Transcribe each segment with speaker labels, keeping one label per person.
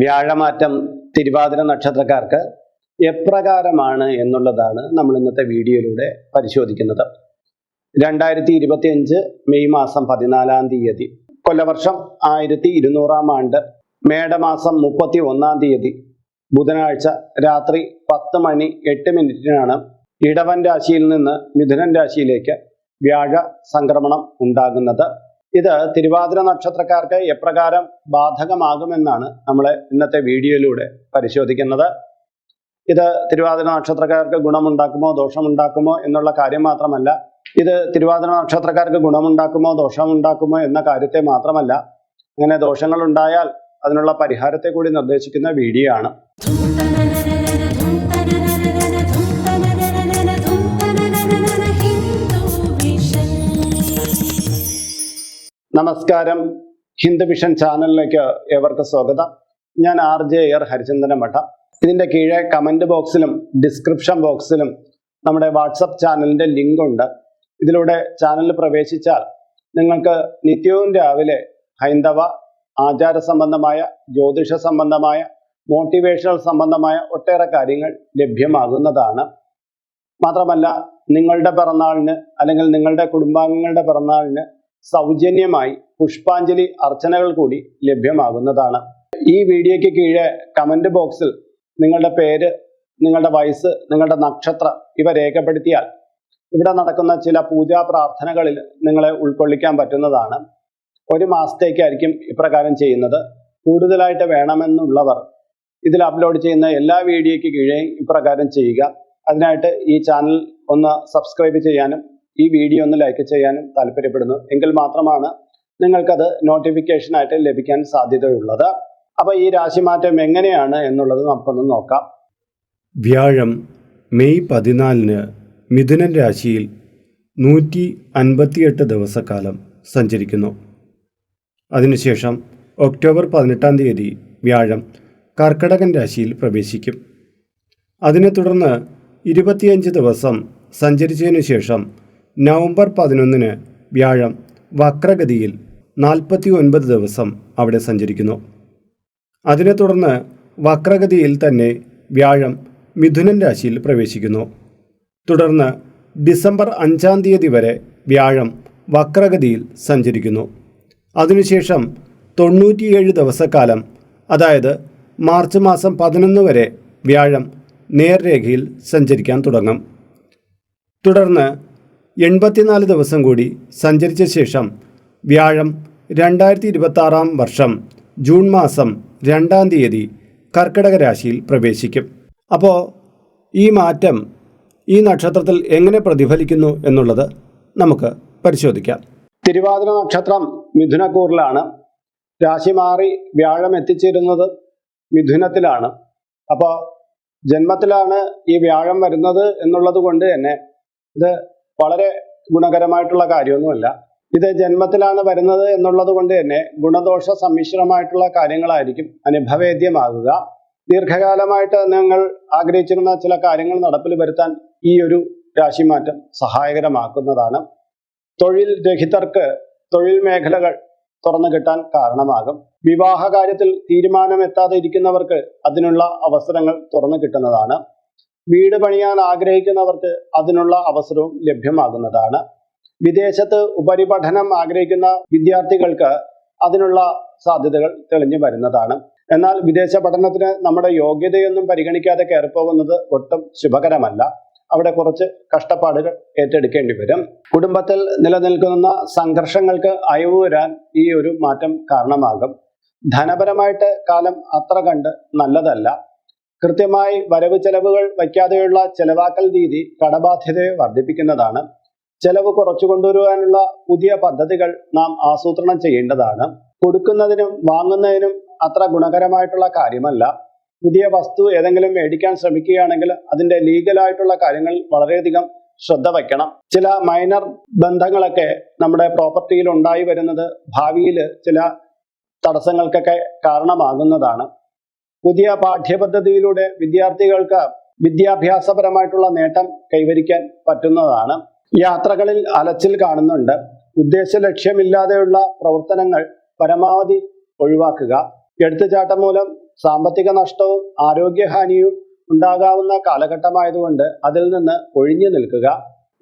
Speaker 1: വ്യാഴമാറ്റം തിരുവാതിര നക്ഷത്രക്കാർക്ക് എപ്രകാരമാണ് എന്നുള്ളതാണ് നമ്മൾ ഇന്നത്തെ വീഡിയോയിലൂടെ പരിശോധിക്കുന്നത്. രണ്ടായിരത്തി ഇരുപത്തി അഞ്ച് മെയ് മാസം പതിനാലാം തീയതി. കൊല്ലവർഷം ആയിരത്തി ഇരുന്നൂറാം ആണ്ട് മേടമാസം മുപ്പത്തി ഒന്നാം തീയതി. ബുധനാഴ്ച രാത്രി പത്ത് മണി എട്ട് മിനിറ്റിനാണ് ഇടവൻ രാശിയിൽ നിന്ന് മിഥുനൻ രാശിയിലേക്ക് വ്യാഴ സംക്രമണം ഉണ്ടാകുന്നത്. ഇത് തിരുവാതിര നക്ഷത്രക്കാർക്ക് എപ്രകാരം ബാധകമാകുമെന്നാണ് നമ്മൾ ഇന്നത്തെ വീഡിയോയിലൂടെ പരിശോധിക്കുന്നത്. ഇത് തിരുവാതിര നക്ഷത്രക്കാർക്ക് ഗുണമുണ്ടാക്കുമോ ദോഷമുണ്ടാക്കുമോ എന്നുള്ള കാര്യം മാത്രമല്ല ഇത് തിരുവാതിര നക്ഷത്രക്കാർക്ക് ഗുണമുണ്ടാക്കുമോ ദോഷമുണ്ടാക്കുമോ എന്ന കാര്യത്തെ മാത്രമല്ല അങ്ങനെ ദോഷങ്ങൾ ഉണ്ടായാൽ അതിനുള്ള പരിഹാരത്തെ കൂടി നിർദ്ദേശിക്കുന്ന വീഡിയോ ആണ് നമസ്കാരം. ഹിന്ദു വിഷൻ ചാനലിലേക്ക് ഏവർക്കും സ്വാഗതം. ഞാൻ ആർ ജെ എയർ ഹരിചന്ദന മഠ ഇതിന്റെ കീഴെ കമന്റ് ബോക്സിലും ഡിസ്ക്രിപ്ഷൻ ബോക്സിലും നമ്മുടെ വാട്സപ്പ് ചാനലിന്റെ ലിങ്ക് ഉണ്ട്. ഇതിലൂടെ ചാനലിൽ പ്രവേശിച്ചാൽ നിങ്ങൾക്ക് നിത്യവും രാവിലെ ഹൈന്ദവ ആചാര സംബന്ധമായ ജ്യോതിഷ സംബന്ധമായ മോട്ടിവേഷണൽ സംബന്ധമായ ഒട്ടേറെ കാര്യങ്ങൾ ലഭ്യമാകുന്നതാണ്. മാത്രമല്ല നിങ്ങളുടെ പിറന്നാളിന് അല്ലെങ്കിൽ നിങ്ങളുടെ കുടുംബാംഗങ്ങളുടെ പിറന്നാളിന് സൗജന്യമായി പുഷ്പാഞ്ജലി അർച്ചനകൾ കൂടി ലഭ്യമാകുന്നതാണ്. ഈ വീഡിയോയ്ക്ക് കീഴെ കമന്റ് ബോക്സിൽ നിങ്ങളുടെ പേര് നിങ്ങളുടെ വയസ്സ് നിങ്ങളുടെ നക്ഷത്രം ഇവ രേഖപ്പെടുത്തിയാൽ ഇവിടെ നടക്കുന്ന ചില പൂജാ പ്രാർത്ഥനകളിൽ നിങ്ങളെ ഉൾക്കൊള്ളിക്കാൻ പറ്റുന്നതാണ്. ഒരു മാസത്തേക്കായിരിക്കും ഇപ്രകാരം ചെയ്യുന്നത്. കൂടുതലായിട്ട് വേണമെന്നുള്ളവർ ഇതിൽ അപ്ലോഡ് ചെയ്യുന്ന എല്ലാ വീഡിയോയ്ക്ക് കീഴെയും ഇപ്രകാരം ചെയ്യുക. അതിനായിട്ട് ഈ ചാനൽ ഒന്ന് സബ്സ്ക്രൈബ് ചെയ്യാനും ഈ വീഡിയോ ഒന്ന് ലൈക്ക് ചെയ്യാനും താല്പര്യപ്പെടുന്നു. എങ്കിൽ മാത്രമാണ് നിങ്ങൾക്കത് നോട്ടിഫിക്കേഷനായിട്ട് ലഭിക്കാൻ സാധ്യതയുള്ളത്. അപ്പോൾ ഈ രാശിമാറ്റം എങ്ങനെയാണ് എന്നുള്ളത് നമുക്കൊന്ന് നോക്കാം.
Speaker 2: വ്യാഴം മെയ് പതിനാലിന് മിഥുനൻ രാശിയിൽ നൂറ്റി അൻപത്തിയെട്ട് ദിവസക്കാലം സഞ്ചരിക്കുന്നു. അതിനുശേഷം ഒക്ടോബർ പതിനെട്ടാം തീയതി വ്യാഴം കർക്കടകൻ രാശിയിൽ പ്രവേശിക്കും. അതിനെ തുടർന്ന് ഇരുപത്തിയഞ്ച് ദിവസം സഞ്ചരിച്ചതിനു ശേഷം നവംബർ പതിനൊന്നിന് വ്യാഴം വക്രഗതിയിൽ നാൽപ്പത്തി ഒൻപത് ദിവസം അവിടെ സഞ്ചരിക്കുന്നു. അതിനെ തുടർന്ന് വക്രഗതിയിൽ തന്നെ വ്യാഴം മിഥുനൻ രാശിയിൽ പ്രവേശിക്കുന്നു. തുടർന്ന് ഡിസംബർ അഞ്ചാം തീയതി വരെ വ്യാഴം വക്രഗതിയിൽ സഞ്ചരിക്കുന്നു. അതിനുശേഷം തൊണ്ണൂറ്റിയേഴ് ദിവസക്കാലം അതായത് മാർച്ച് മാസം പതിനൊന്ന് വരെ വ്യാഴം നേർരേഖയിൽ സഞ്ചരിക്കാൻ തുടങ്ങും. തുടർന്ന് എൺപത്തിനാല് ദിവസം കൂടി സഞ്ചരിച്ച ശേഷം വ്യാഴം രണ്ടായിരത്തി ഇരുപത്താറാം വർഷം ജൂൺ മാസം രണ്ടാം തീയതി കർക്കിടക രാശിയിൽ പ്രവേശിക്കും. അപ്പോൾ ഈ മാറ്റം ഈ നക്ഷത്രത്തിൽ എങ്ങനെ പ്രതിഫലിക്കുന്നു എന്നുള്ളത് നമുക്ക് പരിശോധിക്കാം.
Speaker 1: തിരുവാതിര നക്ഷത്രം മിഥുനക്കൂറിലാണ്. രാശി മാറി വ്യാഴം എത്തിച്ചേരുന്നത് മിഥുനത്തിലാണ്. അപ്പോൾ ജന്മത്തിലാണ് ഈ വ്യാഴം വരുന്നത് എന്നുള്ളത് കൊണ്ട് തന്നെ ഇത് വളരെ ഗുണകരമായിട്ടുള്ള കാര്യമൊന്നുമല്ല. ഇത് ജന്മത്തിലാണ് വരുന്നത് എന്നുള്ളത് കൊണ്ട് തന്നെ ഗുണദോഷ സമ്മിശ്രമായിട്ടുള്ള കാര്യങ്ങളായിരിക്കും അനുഭവേദ്യമാകുക. ദീർഘകാലമായിട്ട് നിങ്ങൾ ആഗ്രഹിച്ചിരുന്ന ചില കാര്യങ്ങൾ നടപ്പിൽ വരുത്താൻ ഈ ഒരു രാശിമാറ്റം സഹായകരമാക്കുന്നതാണ്. തൊഴിൽ രഹിതർക്ക് തൊഴിൽ മേഖലകൾ തുറന്നു കിട്ടാൻ കാരണമാകും. വിവാഹ കാര്യത്തിൽ തീരുമാനമെത്താതെ ഇരിക്കുന്നവർക്ക് അതിനുള്ള അവസരങ്ങൾ തുറന്നു കിട്ടുന്നതാണ്. വീട് പണിയാൻ ആഗ്രഹിക്കുന്നവർക്ക് അതിനുള്ള അവസരവും ലഭ്യമാകുന്നതാണ്. വിദേശത്ത് ഉപരിപഠനം ആഗ്രഹിക്കുന്ന വിദ്യാർത്ഥികൾക്ക് അതിനുള്ള സാധ്യതകൾ തെളിഞ്ഞു വരുന്നതാണ്. എന്നാൽ വിദേശ പഠനത്തിന് നമ്മുടെ യോഗ്യതയൊന്നും പരിഗണിക്കാതെ കയറിപ്പോകുന്നത് ഒട്ടും ശുഭകരമല്ല. അവിടെ കുറച്ച് കഷ്ടപ്പാടുകൾ ഏറ്റെടുക്കേണ്ടി വരും. കുടുംബത്തിൽ നിലനിൽക്കുന്ന സംഘർഷങ്ങൾക്ക് അയവ് വരാൻ ഈ ഒരു മാറ്റം കാരണമാകും. ധനപരമായിട്ട് കാലം അത്ര കണ്ട് നല്ലതല്ല. കൃത്യമായി വരവ് ചെലവുകൾ വയ്ക്കാതെയുള്ള ചെലവാക്കൽ രീതി കടബാധ്യതയെ വർദ്ധിപ്പിക്കുന്നതാണ്. ചെലവ് കുറച്ചു കൊണ്ടുവരുവാനുള്ള പുതിയ പദ്ധതികൾ നാം ആസൂത്രണം ചെയ്യേണ്ടതാണ്. കൊടുക്കുന്നതിനും വാങ്ങുന്നതിനും അത്ര ഗുണകരമായിട്ടുള്ള കാര്യമല്ല. പുതിയ വസ്തു ഏതെങ്കിലും മേടിക്കാൻ ശ്രമിക്കുകയാണെങ്കിൽ അതിന്റെ ലീഗലായിട്ടുള്ള കാര്യങ്ങൾ വളരെയധികം ശ്രദ്ധ വയ്ക്കണം. ചില മൈനർ ബന്ധങ്ങളൊക്കെ നമ്മുടെ പ്രോപ്പർട്ടിയിൽ ഉണ്ടായി വരുന്നത് ഭാവിയിൽ ചില തടസ്സങ്ങൾക്കൊക്കെ കാരണമാകുന്നതാണ്. പുതിയ പാഠ്യപദ്ധതിയിലൂടെ വിദ്യാർത്ഥികൾക്ക് വിദ്യാഭ്യാസപരമായിട്ടുള്ള നേട്ടം കൈവരിക്കാൻ പറ്റുന്നതാണ്. യാത്രകളിൽ അലച്ചിൽ കാണുന്നുണ്ട്. ഉദ്ദേശ ലക്ഷ്യമില്ലാതെയുള്ള പ്രവർത്തനങ്ങൾ പരമാവധി ഒഴിവാക്കുക. എടുത്തുചാട്ടം മൂലം സാമ്പത്തിക നഷ്ടവും ആരോഗ്യഹാനിയും ഉണ്ടാകാവുന്ന കാലഘട്ടമായതുകൊണ്ട് അതിൽ നിന്ന് ഒഴിഞ്ഞു നിൽക്കുക.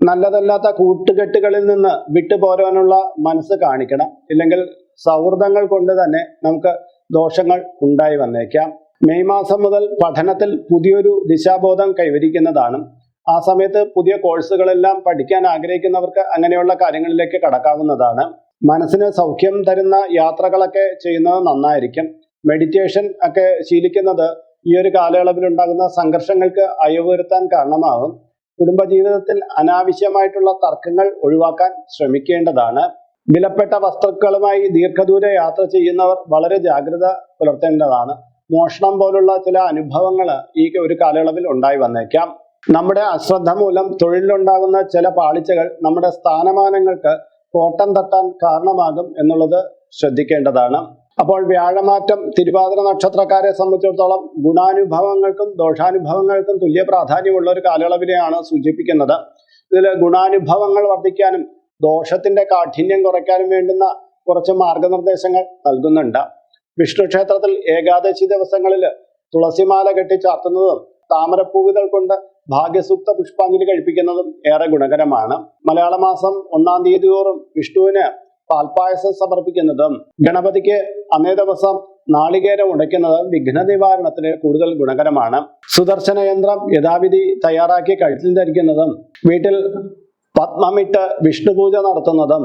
Speaker 1: നല്ലതല്ലാത്ത കൂട്ടുകെട്ടുകളിൽ നിന്ന് വിട്ടുപോരാനുള്ള മനസ്സ് കാണിക്കണം. ഇല്ലെങ്കിൽ സൗഹൃദങ്ങൾ കൊണ്ട് തന്നെ നമുക്ക് ദോഷങ്ങൾ ഉണ്ടായി വന്നേക്കാം. മെയ് മാസം മുതൽ പഠനത്തിൽ പുതിയൊരു ദിശാബോധം കൈവരിക്കുന്നതാണ്. ആ സമയത്ത് പുതിയ കോഴ്സുകളെല്ലാം പഠിക്കാൻ ആഗ്രഹിക്കുന്നവർക്ക് അങ്ങനെയുള്ള കാര്യങ്ങളിലേക്ക് കടക്കാവുന്നതാണ്. മനസ്സിന് സൗഖ്യം തരുന്ന യാത്രകളൊക്കെ ചെയ്യുന്നത് നന്നായിരിക്കും. മെഡിറ്റേഷൻ ഒക്കെ ശീലിക്കുന്നത് ഈ ഒരു കാലയളവിൽ ഉണ്ടാകുന്ന സംഘർഷങ്ങൾക്ക് അയവുവരുത്താൻ കാരണമാകും കുടുംബജീവിതത്തിൽ അനാവശ്യമായിട്ടുള്ള തർക്കങ്ങൾ ഒഴിവാക്കാൻ ശ്രമിക്കേണ്ടതാണ്. വിലപ്പെട്ട വസ്തുക്കളുമായി ദീർഘദൂര യാത്ര ചെയ്യുന്നവർ വളരെ ജാഗ്രത പുലർത്തേണ്ടതാണ്. മോഷണം പോലുള്ള ചില അനുഭവങ്ങൾ ഈ ഒരു കാലയളവിൽ ഉണ്ടായി വന്നേക്കാം. നമ്മുടെ അശ്രദ്ധ മൂലം തൊഴിലിലുണ്ടാകുന്ന ചില പാളിച്ചകൾ നമ്മുടെ സ്ഥാനമാനങ്ങൾക്ക് കോട്ടം തട്ടാൻ കാരണമാകും എന്നുള്ളത് ശ്രദ്ധിക്കേണ്ടതാണ്. അപ്പോൾ വ്യാഴമാറ്റം തിരുവാതിര നക്ഷത്രക്കാരെ സംബന്ധിച്ചിടത്തോളം ഗുണാനുഭവങ്ങൾക്കും ദോഷാനുഭവങ്ങൾക്കും തുല്യ പ്രാധാന്യമുള്ള ഒരു കാലയളവിനെയാണ് സൂചിപ്പിക്കുന്നത്. ഇതിൽ ഗുണാനുഭവങ്ങൾ വർദ്ധിക്കാനും ദോഷത്തിന്റെ കാഠിന്യം കുറയ്ക്കാനും വേണ്ടുന്ന കുറച്ച് മാർഗനിർദ്ദേശങ്ങൾ നൽകുന്നുണ്ട്. വിഷ്ണു ക്ഷേത്രത്തിൽ ഏകാദശി ദിവസങ്ങളിൽ തുളസിമാല കെട്ടി ചാർത്തുന്നതും താമരപ്പൂവിതൾ കൊണ്ട് ഭാഗ്യസൂക്ത പുഷ്പാഞ്ജലി കഴിപ്പിക്കുന്നതും ഏറെ ഗുണകരമാണ്. മലയാള മാസം ഒന്നാം തീയതി തോറും വിഷ്ണുവിന് പാൽപായസം സമർപ്പിക്കുന്നതും ഗണപതിക്ക് അന്നേ ദിവസം നാളികേരം ഉടയ്ക്കുന്നത് വിഘ്ന നിവാരണത്തിന് കൂടുതൽ ഗുണകരമാണ്. സുദർശന യന്ത്രം യഥാവിധി തയ്യാറാക്കി കഴുത്തിൽ ധരിക്കുന്നതും വീട്ടിൽ പത്മമിട്ട് വിഷ്ണു പൂജ നടത്തുന്നതും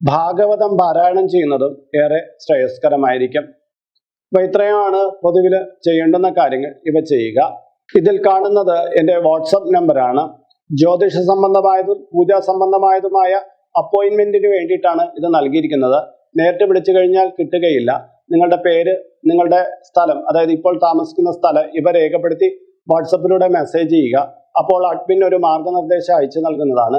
Speaker 1: ഭാഗവതം പാരായണം ചെയ്യുന്നതും ഏറെ ശ്രേയസ്കരമായിരിക്കും. അപ്പൊ ഇത്രയുമാണ് പൊതുവിൽ ചെയ്യേണ്ടുന്ന കാര്യങ്ങൾ ഇവ ചെയ്യുക. ഇതിൽ കാണുന്നത് എന്റെ വാട്സപ്പ് നമ്പറാണ്. ജ്യോതിഷ സംബന്ധമായതും പൂജാ സംബന്ധമായതുമായ അപ്പോയിന്റ്മെന്റിന് വേണ്ടിയിട്ടാണ് ഇത് നൽകിയിരിക്കുന്നത്. നേരിട്ട് വിളിച്ചു കഴിഞ്ഞാൽ കിട്ടുകയില്ല. നിങ്ങളുടെ പേര് നിങ്ങളുടെ സ്ഥലം അതായത് ഇപ്പോൾ താമസിക്കുന്ന സ്ഥലം ഇവ രേഖപ്പെടുത്തി വാട്സപ്പിലൂടെ മെസ്സേജ് ചെയ്യുക. അപ്പോൾ അഡ്മിൻ ഒരു മാർഗനിർദ്ദേശം അയച്ചു നൽകുന്നതാണ്.